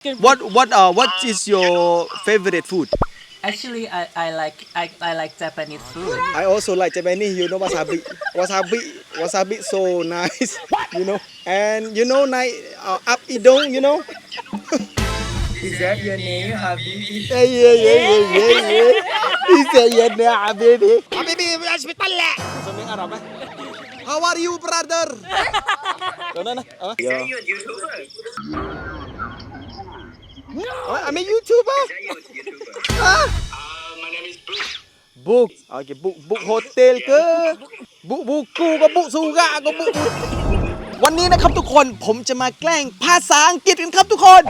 What what uh what is your favorite food? Actually, I, I like I, I like Japanese food. I also like Japanese. You know wasabi. Wasabi. Wasabi so nice. You know. And you know night uh, up idong. You know. Is that your name, Habibi? Yeah yeah yeah yeah yeah yeah. He said yeah nah habibi. Habibi hospital lah. Sambil Arab eh. How are you brother? Mana na? Ah? Yeah. you a YouTuber? Oh, I'm a YouTuber. Are you a YouTuber? Ah. Uh, my name is Bruce. Book. Okay, book book hotel ke บุบุกูก็บุสูกะก็บุบุวันนี้นะครับทุกคนผมจะมาแกล้งภาษาอังกฤษกันครับทุกคน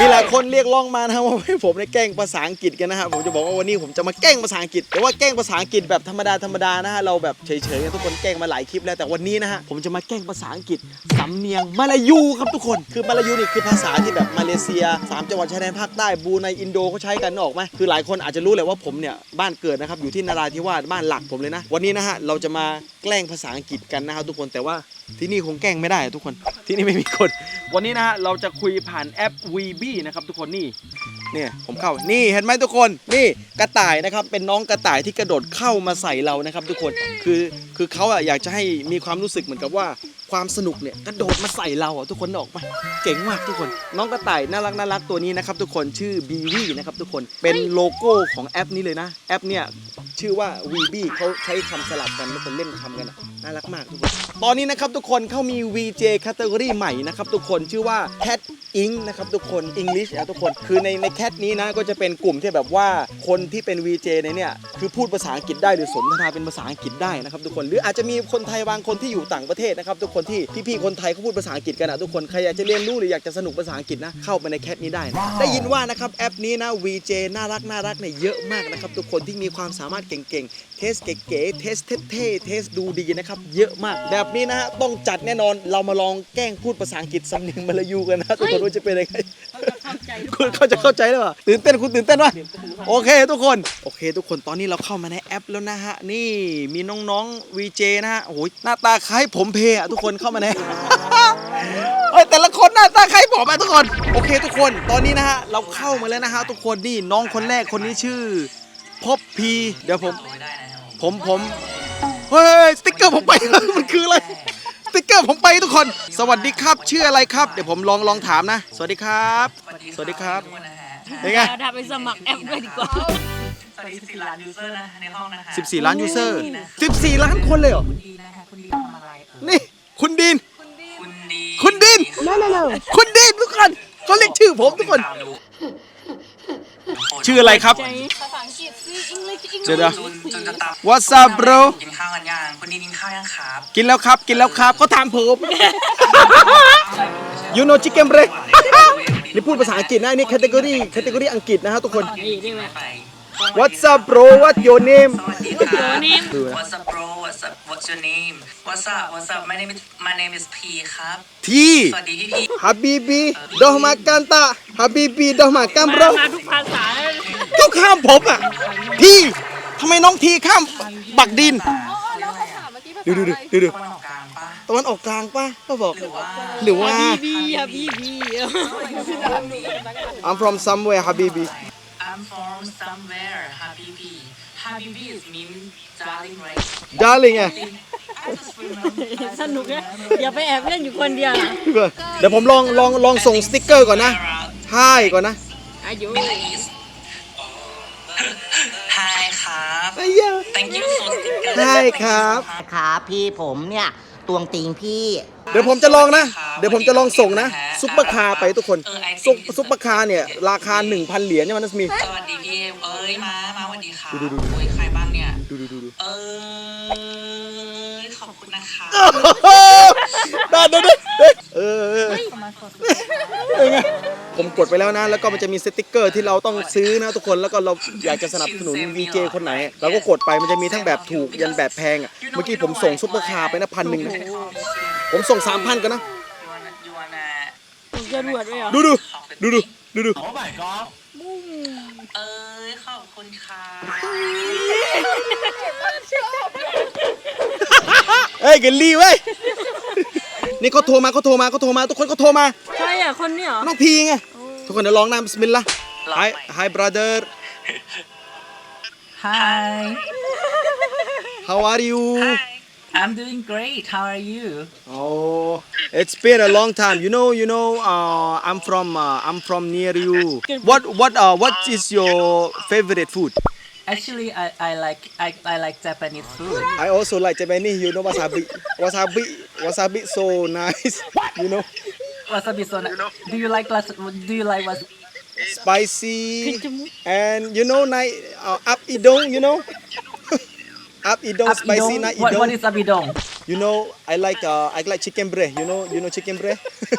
มีหลายคนเรียกร้องมานะครับว่าให้ผมได้แกล้งภาษาอังกฤษกันนะฮะผมจะบอกว่าวันนี้ผมจะมาแกล้งภาษาอังกฤษแต่ว่าแกล้งภาษาอังกฤษแบบธรรมดาธรรมดานะฮะเราแบบเฉยๆกันทุกคนแกล้งมาหลายคลิปแล้วแต่วันนี้นะฮะผมจะมาแกล้งภาษาอังกฤษสำเนียงมาลายูครับทุกคนคือมาลายูนี่คือภาษาที่แบบมาเลเซียสามจังหวัดชายแดนภาคใต้บรูไนอินโดเขาใช้กันออกไหมคือหลายคนอาจจะรู้แหละว่าผมเนี่ยบ้านเกิดนะครับอยู่ที่นราธิวาสบ้านหลักผมเลยนะ วันนี้นะฮะเราจะมาแกล้งภาษาอังกฤษกันนะครับทุกคนแต่ว่าที่นี่คงแกล้งไม่ได้อะทุกคนที่นี่ไม่มีคนวันนี้นะฮะเราจะคุยผ่านแอป VB นะครับทุกคนนี่เนี่ยผมเข้านี่เห็นไหมทุกคนนี่กระต่ายนะครับเป็นน้องกระต่ายที่กระโดดเข้ามาใส่เรานะครับ ทุกคนคือคือเขาอะอยากจะให้มีความรู้สึกเหมือนกับว่าความสนุกเนี่ยกระโดดมาใส่เราอะทุกคนออกไหมเจ๋งมากทุกคน น้องกระต่ายน่ารักน่ารักตัวนี้นะครับทุกคนชื่อ b ีวีนะครับทุกคนเป็นโลโก้ของแอปนี้เลยนะ แอปเนี่ยชื่อว่า VB เขาใช้คำสลับกันทุกคนเล่นคำกันน่ารักมากทุกคนตอนนี้นะครับทุกคนเขามี VJ category ใหม่นะครับทุกคนชื่อว่า Cat Ink นะครับทุกคน English นะทุกคนคือในในแคทนี้นะก็จะเป็นกลุ่มที่แบบว่าคนที่เป็น VJ ในเนี่ยคือพูดภาษาอังกฤษได้หรือสนทนาเป็นภาษาอังกฤษได้นะครับทุกคนหรืออาจจะมีคนไทยบางคนที่อยู่ต่างประเทศนะครับทุกคนที่พี่ๆคนไทยเขาพูดภาษาอังกฤษกันนะทุกคนใครอยากจะเรียนรู้หรืออยากจะสนุกภาษาอังกฤษนะเข้าไปในแคทนี้ได้นะได้ยินว่านะครับแอปนี้นะ VJ น่ารักน่ารักเนี่ยเยอะมากนะครับทุกคนที่มีความสามารถเก่งๆเทสเก๋ๆเทสเท่ๆเทสดูดีนะครับเยอะมากแบบนี้นะฮะต้องจัดแน่นอนเรามาลองแกล้งพูดภาษาอังกฤษสำเนียงมาลายูกันนะทุกคนว่าจะเป็นยังไงคุณเขาจะเข้าใจหรือเปล่าตื่นเต้นคุณตื่นเต้นวะโอเค ทุกคนโอเค ทุกคนตอนนี้เราเข้ามาในแอปแล้วนะฮะนี่มีน้องๆ VJ นะฮะโอ้โหหน้าตาคล้ายผมเพอะทุกคนเข้ามาในเฮ้ยแต่ละคนหน้าตาคล้ายผมอะทุกคนโอเค ทุกคนตอนนี้นะฮะเราเข้ามาแล้วนะฮะทุกคนนี่น้องคนแรกคนนี้ชื่อพบพีเดี๋ยวผม ผมผมเฮ้ยสติ๊กเกอร์ผมไปมันคืออะไรสติ๊กเก อร์ผมไปทุกคน สวัสดีครับชื่ออะไรครับ เดี๋ยวผมลองลองถามนะ สวัสดีครับ สวัสดีครับเป็นไงเราไปสมัครแอปด้วยดีกว่าสวัสดี14ล้านยูเซอร์นะในห้องนะคะ14 ล้านยูเซอร์14 ล้านคนเลยเหรอ คุณดีนะคะคุณดีทำอะไรเออนี่ คุณดิน คุณดีคุณดินคุณดินทุกคนเขาเรียกชื่อผมทุกคนตามดูชื่ออะไรครับ ภาษาอังกฤษสิ English English เดี๋ยวนะจนจนจะตาม What's up bro กินข้าวกันยังคุณดีกิน ข้าวยังครับกินแล้วครับ กินแล้วครับเขาถามผม you know chicken breast นี่พูดภาษาอังกฤษนะอันนี่ category category อังกฤษนะฮะทุกคน นี่ได้ไหมไป What's up bro What's your name สวัสดีค่ะ Your name What's up bro What's up What's your name What's up What's up My name is My name is P ครับทีสวัสดีพี่พี่ Habibi doh makan tak Habibi doh makan มา bro มาทุกภาษาเลยก็ข้ามผมอะทีทำไมน้องทีข้ามบักดิน ดูดูดูดูดูตะวันออกกลางปะตะวันออกกลางป่ะก็บอก หรือว่าหรือว่า บีบีอะบีบี I'm from somewhere Habibi I'm from somewhere Habibi Habibi is mean darling right darling ไง I just remember สนุกนะอย่าไปแอบเล่นอยู่คนเดียวนะเดี๋ยวผมลองลองลองส่งสติ๊กเกอร์ก่อนนะ Hi ก่อนนะ อายุ Hi อ้ยา Thank you for sticker Hi ครับ ครับพี่ผมเนี่ยตวงติงพี่เดี๋ยวผมจะลองนะ เดี๋ยวผมจะลองส่งนะซุปเปอร์คาร์ไปทุกคนซุปซุปเปอร์คาร์เนี่ยราคา 1,000 เหรียญใช่ไหมนัสมี สวัสดีพี่เอ้ยมามาสวัสดีค่ะดูดูดู โอ้ยใครบ้างเนี่ย ดูดูดูดู เออข อบคุณนะคะได้ได้ได้ได้เออเออเป็นไงผมกดไปแล้วนะ แล้วก็มันจะมีสติ๊กเกอร์ที่เราต้องซื้อนะทุกคนแล้วก็เราอยากจะสนับสนุน VJ คนไหน เราก็กดไปมันจะมีทั้งแบบถูกยันแบบแพงอะเมื่อกี้ผมส่งซุปเปอร์คาร์ไปนะพันหนึ่งนะผมส่งสามพันกันนะยูวานาผมจะรวดไว้เหรอดูดูดูดูดูดูเอ้ยขอบคุณค่ะ เฮ้ยเกลลี่เว้ย นี่เขาโทรมาเขาโทรมาเขาโทรมา ทุกคนเขาโทรมาใช่อะคนนี้เหรอน้องพีไง ทุกคนเดี๋ยวลองนามบิสมิลลาห์ Hi Hi brother Hi. How are you I'm doing great. How are you? Oh, it's been a long time. You know, you know. Uh, I'm from. Uh, I'm from near you. What? What? Uh, what is your favorite food? Actually, I, I like I, I like Japanese food. I also like Japanese. You know wasabi. Wasabi. Wasabi. So nice. You know, Wasabi so nice. Do you like was Do you like was spicy. And you know, night uh, up idong. You know, up idong spicy night What, what idong. is abidong? You know, I like. Uh, I like chicken breast. You know, you know chicken breast.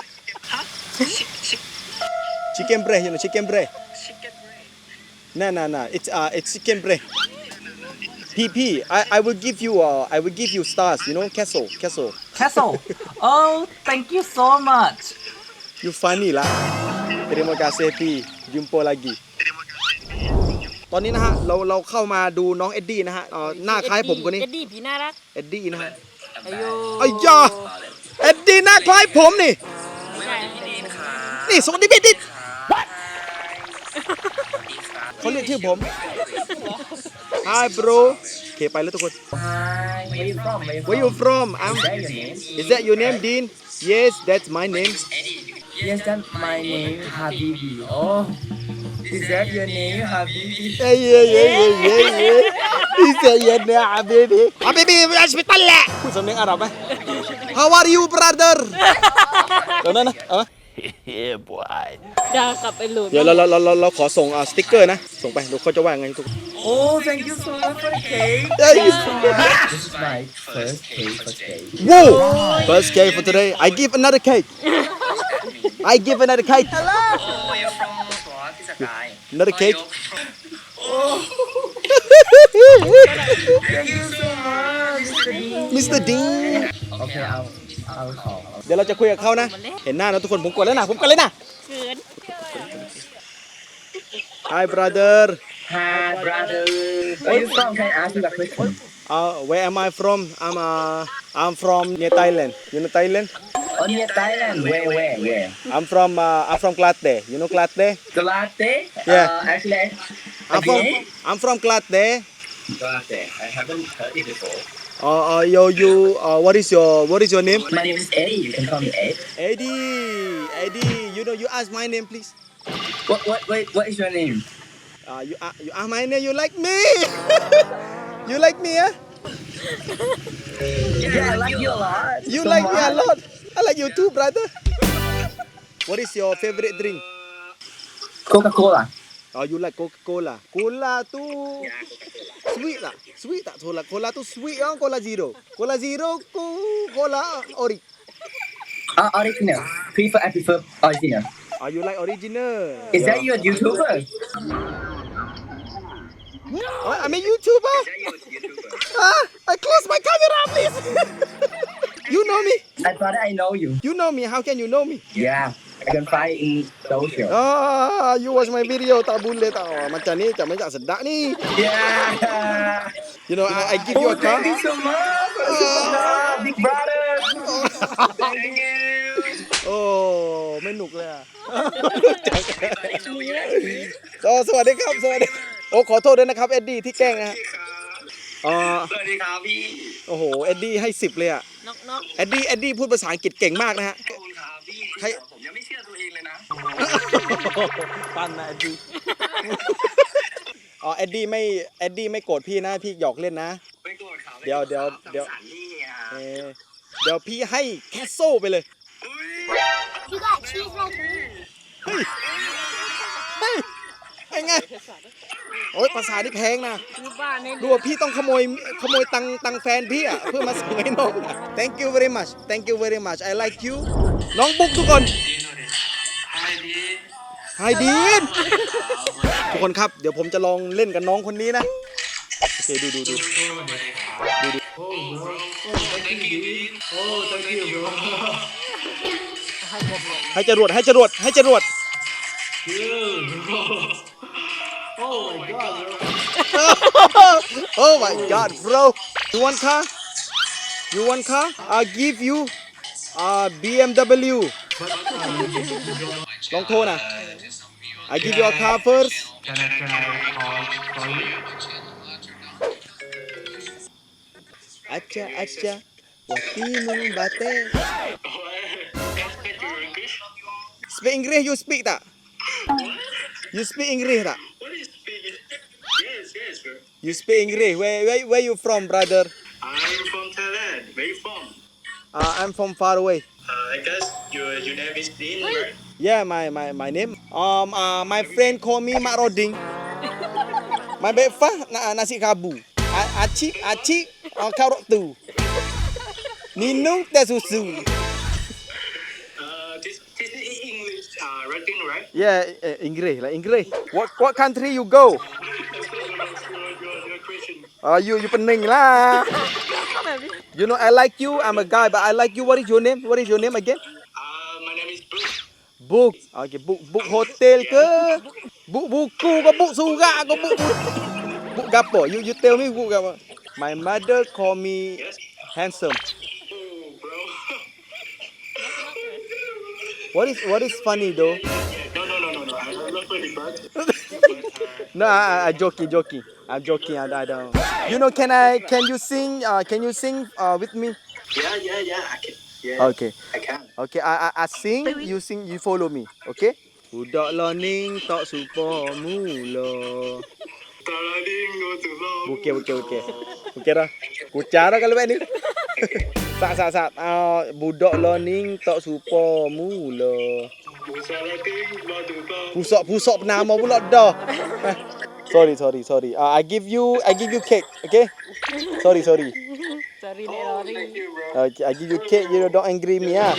chicken breast. You know chicken breast. No, no, no. It's uh, it's chicken breast. PP, I, I will give you uh, I will give you stars. You know, castle, castle. Castle. oh, thank you so much. You funny lah. Terima kasih P. Jumpa lagi. ตอนนี้นะฮะเราเราเข้ามาดูน้องเอ็ดดี้นะฮะเอ่อหน้าคล้ายผมคนนี้เอ็ดดี้ผีน่ารักเอ็ดดี้นะฮะอายุไอ้ยาเอ็ดดี้หน้าคล้ายผมนี่นี่สวัสดีพี่ดิด เขาเรียกชื่อผม Hi bro โอเคไปแล้วทุกคน Where you from? Where Where you from I'm Is that your name Dean Yes that's my name Yes, that's my name, Habibi. Oh, is that your name, Habibi? Yeah yeah yeah yeah yeah yeah He said yeah nah Habibi Habibi ไปสปิตัลแหละพูดสำเนียงอาหรับไหม How are you brother เดี๋ยวนั้นนะเอาไหม ดากลับไปหลุดเดี๋ยวเราเราเราเราเราขอส่งอ่าสติ๊กเกอร์นะ ส่งไปดูเขาจะว่าไงทุกคน Oh, thank you so much for the cake. เอ้ย This is my first cake for today. Whoa! First cake for today. I give another cake. I give another cake. Oh, you're from what? It's a guy. Another cake. Thank you so much, Mr. Dean. Mr. Dean. Okay, I'll I'll call. เดี๋ยวเราจะคุยกับเขานะ เห็นหน้านะทุกคนผมกดแล้วนะผมกดเลยนะเกิน Hi brother. Hi, brother. Where you from? Can I ask you a question? Uh, where am I from? I'm uh, I'm from near Thailand. You know Thailand? Oh, near Thailand. Where, where, where? I'm from uh, I'm from Klate. You know Klate? Galate? Yeah. Uh, actually, I'm from again? I'm from Klate. Galate. I haven't heard it before. Uh, uh, you you uh, what is your what is your name? My name is Eddie. You can call me Ed. Eddie. Eddie. You know you ask my name please. What, what, wait, what is your name? Uh, you uh, you ask my name. You like me? you like me? Eh? Yeah, I like you a lot. You so like me a lot. I like you too, brother. What is your favorite drink? Coca-Cola. Oh, you like Coca-Cola. Cola tu sweet tak? Sweet tak cola? Cola tu sweet kan? Cola zero. Cola zero ku cola ori. Uh, original. Prefer, I prefer original. Oh, you like original. Is that your YouTuber? Oh, I'm a YouTuber. Yeah, YouTuber. Ah, I close my camera, please. you know me. I thought I know you. You know me. How can you know me? Yeah, I can find in social. Ah, you watch my video tak boleh tak. Oh, macam ni, macam macam sedap ni. Yeah. You know, I, I give you Oh, a car. thank you so much. Big brother. Thank you. โอ้ไม่หนุกเลยอะโอ้สวัสดีครับสวัสดีโอ้ขอโทษด้วยนะครับเอ็ดดี้ที่แกล้งนะฮะอ๋อสวัสดีครับพี่โอ้โหเอ็ดดี้ให้สิบเลยอะน็อกน็อกเอ็ดดี้เอ็ดดี้พูดภาษาอังกฤษเก่งมากนะฮะ ขอบคุณครับพี่ใคร ผมยังไม่เชื่อตัวเองเลยนะ ปั้นนะเอ็ดดี้ อ๋อเอ็ดดี้ไม่เอ็ดดี้ไม่โกรธพี่นะพี่หยอกเล่นนะ ไม่โกรธครับเดี๋ยวเดี๋ยวเดี๋ยวสังสรรค์นี่อะเออเดี๋ยวพี่ให้แคสโซ่ไปเลย อุ้ย You got cheese like me? เฮ้ยเฮ้ยไอ้ไงโอ้ยภาษานี่แพงนะอยู่บ้านในดูว่าพี่ต้องขโมยขโมยตังตังแฟนพี่อะเพื่อมาส่งให้น้องอะ thank you very much thank you very much I like you น้องบุ๊กทุกคนไฮดี Hi Dean ทุกคนครับ เดี๋ยวผมจะลองเล่นกับน้องคนนี้นะ โอเค ดูดูดูดูดูให้จรวดให้จรวดให้จรวด oh my god bro you want car you want car I give you อ่า BMW ลองโทรนะ I give you a car first Can I can I call call you Acha acha Watimu bate Speak English Speak English you speak tak? You speak English tak? What is speaking Yes yes bro You speak English Where where where you from brother? I'm from Thailand Where you from Uh, I'm from far away uh, I guess your your name is Dean right Yeah, my my my name. Um, uh, my friend call me Mak Roding. My breakfast na, nasi kabu. A- Acik acik uh, karot tu. Minum teh susu. uh, this this is English uh, writing right Yeah, uh, English lah English. What what country you go? Uh, you you pening lah. You know I like you. I'm a guy, but I like you. What is your name? What is your name again? uh, My name is Bruce Book. Okay, book book hotel ke? Book buku ke book surat ke book book, book gapo? You you tell me book gapo? My mother call me handsome. What is what is funny though? No no no no no I'm not funny but No, I, I joking, joking. I'm joking. I, I don't. You know, can I? Can you sing? Uh, can you sing uh, with me? Yeah yeah yeah I can Yeah Okay. I can Okay, I, I, I sing. You sing. You follow me. Okay? Budak learning tak supa mula. Go to love Okey, okey, okey. Okey dah. Kucar dah kalau buat ni. Sak, sak, sak. Uh, budak learning tak supa mula. Love Pusok-pusok nama pula dah. sorry, sorry, sorry. Uh, I give you, I give you cake, okay? Sorry, sorry. Sorry, bro Okay, I give you cake, you don't angry me, ah.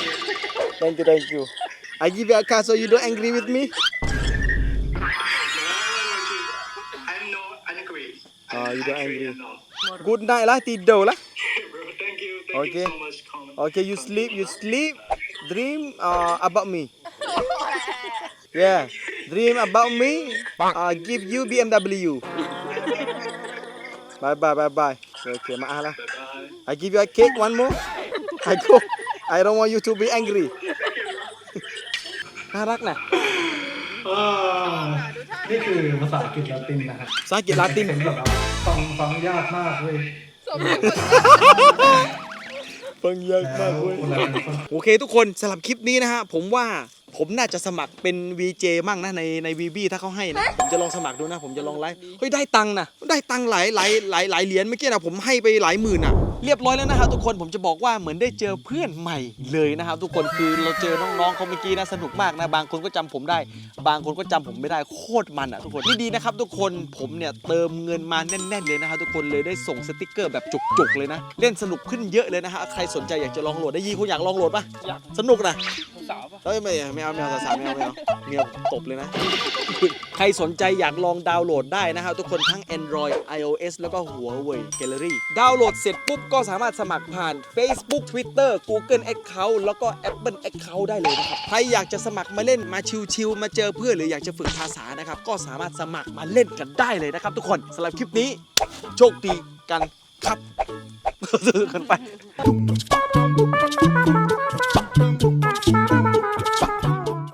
Thank you, thank you. I give you a car so you don't angry with me. I'm no angry. Ah, you don't angry. Good night lah, tidur lah. Bro, thank you. Thank Okay. you so much. Comment. Okay, you sleep, you sleep. Dream uh, about me. Yeah, dream about me. Uh, give you BMW. Bye bye bye bye. Okay, maaf lah. Bye. I give you a cake, one more. I go. I don't want you to be angry. น่ารักนะอ่านี่คือภาษาอังกฤษลาตินนะฮะภาษาอังกฤษลาตินเป็นแบบฟังฟังยากมากเว้ยฟังยากมากเว้ยคนละคนโอเคทุกคนสำหรับคลิปนี้นะฮะผมว่าผมน่าจะสมัครเป็น VJ มั่งนะในใน VB ถ้าเขาให้นะผมจะลองสมัครดูนะ ผมจะลองไลฟ์เฮ้ยได้ตังค์นะได้ตังค์หลายหลายหลายหลายเหรียญเมื่อกี้นะผมให้ไปหลายหมื่นอะเรียบร้อยแล้วนะฮะทุกคนผมจะบอกว่าเหมือนได้เจอเพื่อนใหม่เลยนะครับทุกคนคือเราเจอน้องๆเขาเมื่อกี้นะสนุกมากนะบางคนก็จำผมได้ บางคนก็จำผมไม่ได้โคตรมันอะทุกคนนี่ดีนะครับทุกคนผมเนี่ยเติมเงินมาแน่นๆเลยนะฮะทุกคนเลยได้ส่งสติกเกอร์แบบจุกๆเลยนะ เล่นสนุกขึ้นเยอะเลยนะฮะใครสนใจอยากจะลองโหลดได้ยีคุณอยากลองโหลดปะสนุกนะเฮ้ยไม่ไม่เอาไม่เอาสาวๆไม่เอาไม่เอาเมียตบเลยนะใครสนใจอยากลองดาวน์โหลดได้นะครับทุกคนทั้ง Android iOS แล้วก็ Huawei Gallery ดาวน์โหลดเสร็จปุ๊บก็สามารถสมัครผ่าน Facebook Twitter Google Account แล้วก็ Apple Account ได้เลยนะครับ ใครอยากจะสมัครมาเล่นมาชิวๆมาเจอเพื่อนหรืออยากจะฝึกภาษานะครับ ก็สามารถสมัครมาเล่นกันได้เลยนะครับ ทุกคนสำหรับคลิปนี้ โชคดีกันครับ กันไป